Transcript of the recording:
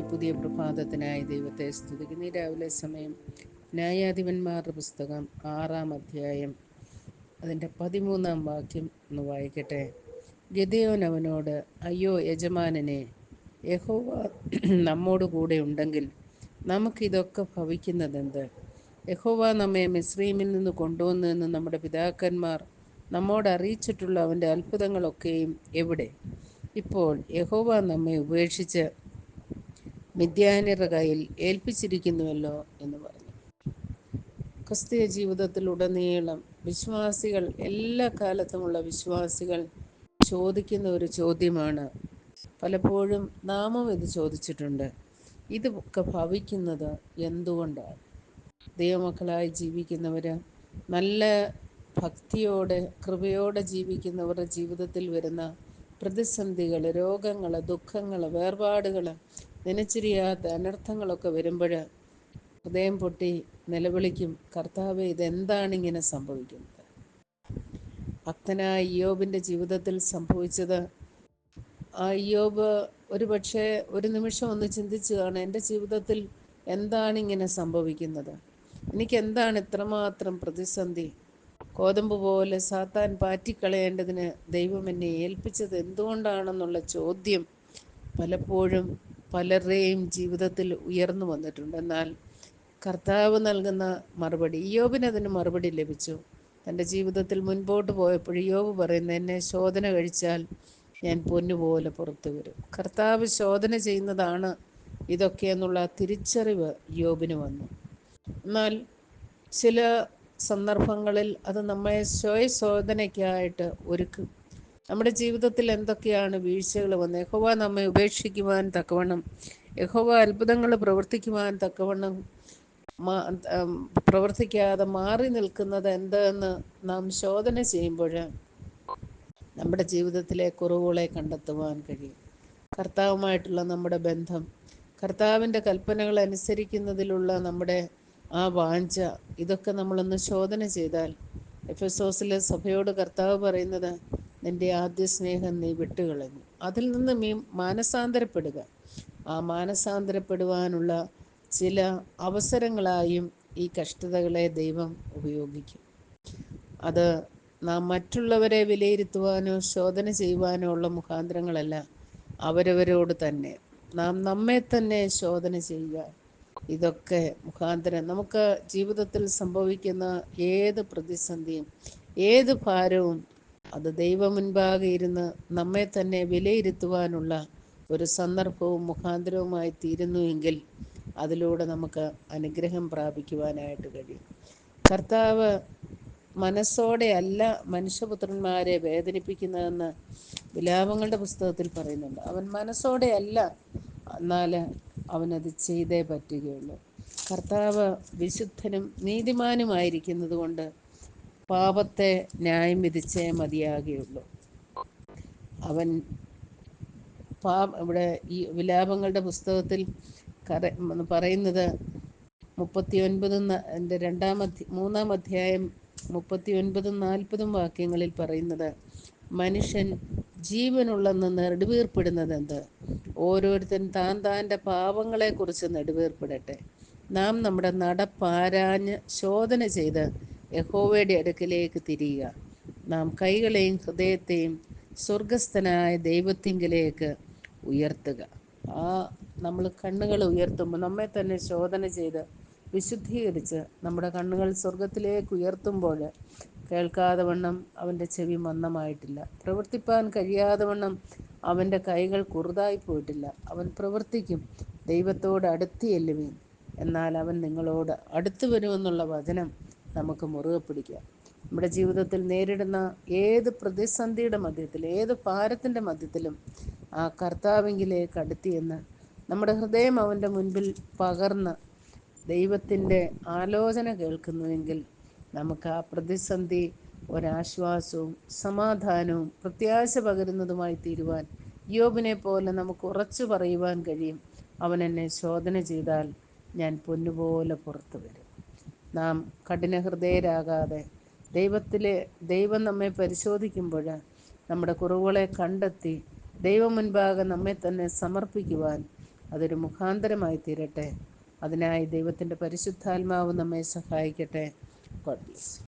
പ്രഭാതത്തിനായി ദൈവത്തെ സ്തുതിക്കുന്നു. രാവിലെ സമയം ന്യായാധിപന്മാരുടെ പുസ്തകം ആറാം അധ്യായം അതിന്റെ പതിമൂന്നാം വാക്യം ഒന്ന് വായിക്കട്ടെ. ഗതിയോൻ അവനോട് അയ്യോ യജമാനനെ യഹോവ നമ്മോട് കൂടെ ഉണ്ടെങ്കിൽ നമുക്കിതൊക്കെ ഭവിക്കുന്നതെന്ത്? യഹോവ നമ്മെ മിസ്രീമിൽ നിന്ന് കൊണ്ടുവന്നതെന്ന് നമ്മുടെ പിതാക്കന്മാർ നമ്മോട് അറിയിച്ചിട്ടുള്ള അവന്റെ അത്ഭുതങ്ങളൊക്കെയും എവിടെ? ഇപ്പോൾ യഹോവ നമ്മെ ഉപേക്ഷിച്ച് മിഥ്യാന്യരുടെ കയ്യിൽ ഏൽപ്പിച്ചിരിക്കുന്നുവല്ലോ എന്ന് പറഞ്ഞു. ക്രിസ്തീയ ജീവിതത്തിലുടനീളം വിശ്വാസികൾ എല്ലാ കാലത്തുമുള്ള വിശ്വാസികൾ ചോദിക്കുന്ന ഒരു ചോദ്യമാണ്. പലപ്പോഴും നാമും ഇത് ചോദിച്ചിട്ടുണ്ട്. ഇതൊക്കെ ഭവിക്കുന്നത് എന്തുകൊണ്ടാണ്? ദൈവമക്കളായി ജീവിക്കുന്നവർ നല്ല ഭക്തിയോടെ കൃപയോടെ ജീവിക്കുന്നവരുടെ ജീവിതത്തിൽ വരുന്ന പ്രതിസന്ധികൾ രോഗങ്ങൾ ദുഃഖങ്ങൾ വേർപാടുകൾ നനച്ചിരിയാത്ത അനർത്ഥങ്ങളൊക്കെ വരുമ്പോൾ ഹൃദയം പൊട്ടി നിലവിളിക്കും കർത്താവ് ഇതെന്താണ് ഇങ്ങനെ സംഭവിക്കുന്നത്? ഭക്തനായ അയ്യോബിന്റെ ജീവിതത്തിൽ സംഭവിച്ചത് ആ യോബ് ഒരു പക്ഷേ ഒരു നിമിഷം ഒന്ന് ചിന്തിച്ചു കാണും എന്റെ ജീവിതത്തിൽ എന്താണ് ഇങ്ങനെ സംഭവിക്കുന്നത്? എനിക്ക് എന്താണ് ഇത്രമാത്രം പ്രതിസന്ധി? കോതമ്പ് പോലെ സാത്താൻ പാറ്റിക്കളയേണ്ടതിന് ദൈവം എന്നെ ഏൽപ്പിച്ചത് എന്തുകൊണ്ടാണെന്നുള്ള ചോദ്യം പലപ്പോഴും പലരുടെയും ജീവിതത്തിൽ ഉയർന്നു വന്നിട്ടുണ്ട്. എന്നാൽ കർത്താവ് നൽകുന്ന മറുപടി യോബിന് അതിന് മറുപടി ലഭിച്ചു. തന്റെ ജീവിതത്തിൽ മുൻപോട്ട് പോയപ്പോൾ യോബ് പറയുന്നത് എന്നെ ശോധന കഴിച്ചാൽ ഞാൻ പൊന്നുപോലെ പുറത്തു വരും. കർത്താവ് ശോധന ചെയ്യുന്നതാണ് ഇതൊക്കെ എന്നുള്ള തിരിച്ചറിവ് യോബിന് വന്നു. എന്നാൽ ചില സന്ദർഭങ്ങളിൽ അത് നമ്മെ സ്വയശോധനയ്ക്കായിട്ട് ഒരുക്കും നമ്മുടെ ജീവിതത്തിൽ എന്തൊക്കെയാണ് വീഴ്ചകൾ വന്നത്? യഹോവ നമ്മെ ഉപേക്ഷിക്കുവാൻ തക്കവണ്ണം യഹോവ അത്ഭുതങ്ങൾ പ്രവർത്തിക്കുവാൻ തക്കവണ്ണം പ്രവർത്തിക്കാതെ മാറി നിൽക്കുന്നത് എന്തെന്ന് നാം ശോധന ചെയ്യുമ്പോൾ നമ്മുടെ ജീവിതത്തിലെ കുറവുകളെ കണ്ടെത്തുവാൻ കഴിയും. കർത്താവുമായിട്ടുള്ള നമ്മുടെ ബന്ധം കർത്താവിന്റെ കൽപ്പനകൾ അനുസരിക്കുന്നതിലുള്ള നമ്മുടെ ആ വാഞ്ച ഇതൊക്കെ നമ്മളൊന്ന് ശോധന ചെയ്താൽ എഫ് എസ് ഓസിലെ സഭയോട് കർത്താവ് പറയുന്നത് നിന്റെ ആദ്യ സ്നേഹം നീ വിട്ടുകളഞ്ഞു. അതിൽ നിന്ന് നീ മാനസാന്തരപ്പെടുക. ആ മാനസാന്തരപ്പെടുവാനുള്ള ചില അവസരങ്ങളായും ഈ കഷ്ടതകളെ ദൈവം ഉപയോഗിക്കും. അത് നാം മറ്റുള്ളവരെ വിലയിരുത്തുവാനോ ശോധന ചെയ്യുവാനോ ഉള്ള മുഖാന്തരങ്ങളല്ല അവരവരോട് തന്നെ. നാം നമ്മെ തന്നെ ശോധന ചെയ്യുക. ഇതൊക്കെ മുഖാന്തരം. നമുക്ക് ജീവിതത്തിൽ സംഭവിക്കുന്ന ഏത് പ്രതിസന്ധിയും ഏത് ഭാരവും അത് ദൈവം മുൻപാകെ ഇരുന്ന് നമ്മെ തന്നെ വിലയിരുത്തുവാനുള്ള ഒരു സന്ദർഭവും മുഖാന്തരവുമായി തീരുന്നുവെങ്കിൽ അതിലൂടെ നമുക്ക് അനുഗ്രഹം പ്രാപിക്കുവാനായിട്ട് കഴിയും. കർത്താവ് മനസ്സോടെ അല്ല മനുഷ്യപുത്രന്മാരെ വേദനിപ്പിക്കുന്നതെന്ന് വിലാപങ്ങളുടെ പുസ്തകത്തിൽ പറയുന്നുണ്ട്. അവൻ മനസ്സോടെ അല്ല എന്നാൽ അവനത് ചെയ്തേ പറ്റുകയുള്ളൂ. കർത്താവ് വിശുദ്ധനും നീതിമാനുമായിരിക്കുന്നത് കൊണ്ട് പാപത്തെ ന്യായം വിധിച്ചേ മതിയാകുകയുള്ളൂ അവൻ പാ ഇവിടെ ഈ വിലാപങ്ങളുടെ പുസ്തകത്തിൽ കര പറയുന്നത് മുപ്പത്തി ഒൻപതും എന്റെ രണ്ടാം അധ്യ മൂന്നാം അധ്യായം മുപ്പത്തി ഒൻപതും നാൽപ്പതും വാക്യങ്ങളിൽ പറയുന്നത് മനുഷ്യൻ ജീവനുള്ളെന്ന് നെടുവീർപ്പിടുന്നത് എന്ത്? ഓരോരുത്തൻ താൻ താന്റെ പാപങ്ങളെക്കുറിച്ച് നെടുവീർപ്പിടട്ടെ. നാം നമ്മുടെ നടപ്പാരാഞ്ഞ് ശോധന ചെയ്ത് യഹോവയുടെ അടുക്കിലേക്ക് തിരിയുക. നാം കൈകളെയും ഹൃദയത്തെയും സ്വർഗസ്ഥനായ ദൈവത്തിങ്കിലേക്ക് ഉയർത്തുക. ആ നമ്മൾ കണ്ണുകൾ ഉയർത്തുമ്പോൾ നമ്മെ തന്നെ ശോധന ചെയ്ത് വിശുദ്ധീകരിച്ച് നമ്മുടെ കണ്ണുകൾ സ്വർഗത്തിലേക്ക് ഉയർത്തുമ്പോൾ കേൾക്കാതെ വണ്ണം അവന്റെ ചെവി മന്ദമായിട്ടില്ല. പ്രവർത്തിപ്പാൻ കഴിയാതെ വണ്ണം അവന്റെ കൈകൾ കുറുതായി പോയിട്ടില്ല. അവൻ പ്രവർത്തിക്കും. ദൈവത്തോട് അടുത്ത് എന്നാൽ അവൻ നിങ്ങളോട് അടുത്തു വരുമെന്നുള്ള വചനം നമുക്ക് മുറുകെ പിടിക്കാം. നമ്മുടെ ജീവിതത്തിൽ നേരിടുന്ന ഏത് പ്രതിസന്ധിയുടെ മധ്യത്തിൽ ഏത് ഭാരത്തിന്റെ മധ്യത്തിലും ആ കർത്താവിങ്കിലേക്ക് അടുത്തിയെന്ന് നമ്മുടെ ഹൃദയം അവന്റെ മുൻപിൽ പകർന്ന് ദൈവത്തിന്റെ ആലോചന കേൾക്കുന്നുവെങ്കിൽ നമുക്ക് ആ പ്രതിസന്ധി ഒരാശ്വാസവും സമാധാനവും പ്രത്യാശ പകരുന്നതുമായി തീരുവാൻ യോബിനെ പോലെ നമുക്ക് ഉറച്ചു പറയുവാൻ കഴിയും. അവൻ എന്നെ ശോധന ചെയ്താൽ ഞാൻ പൊന്നുപോലെ പുറത്തു വരും. നാം കഠിനഹൃദയരാകാതെ ദൈവത്തിലെ ദൈവം നമ്മെ പരിശോധിക്കുമ്പോൾ നമ്മുടെ കുറവുകളെ കണ്ടെത്തി ദൈവം മുൻപാകെ നമ്മെ തന്നെ സമർപ്പിക്കുവാൻ അതൊരു മുഖാന്തരമായി തീരട്ടെ. അതിനായി ദൈവത്തിന്റെ പരിശുദ്ധാത്മാവ് നമ്മെ സഹായിക്കട്ടെ. God bless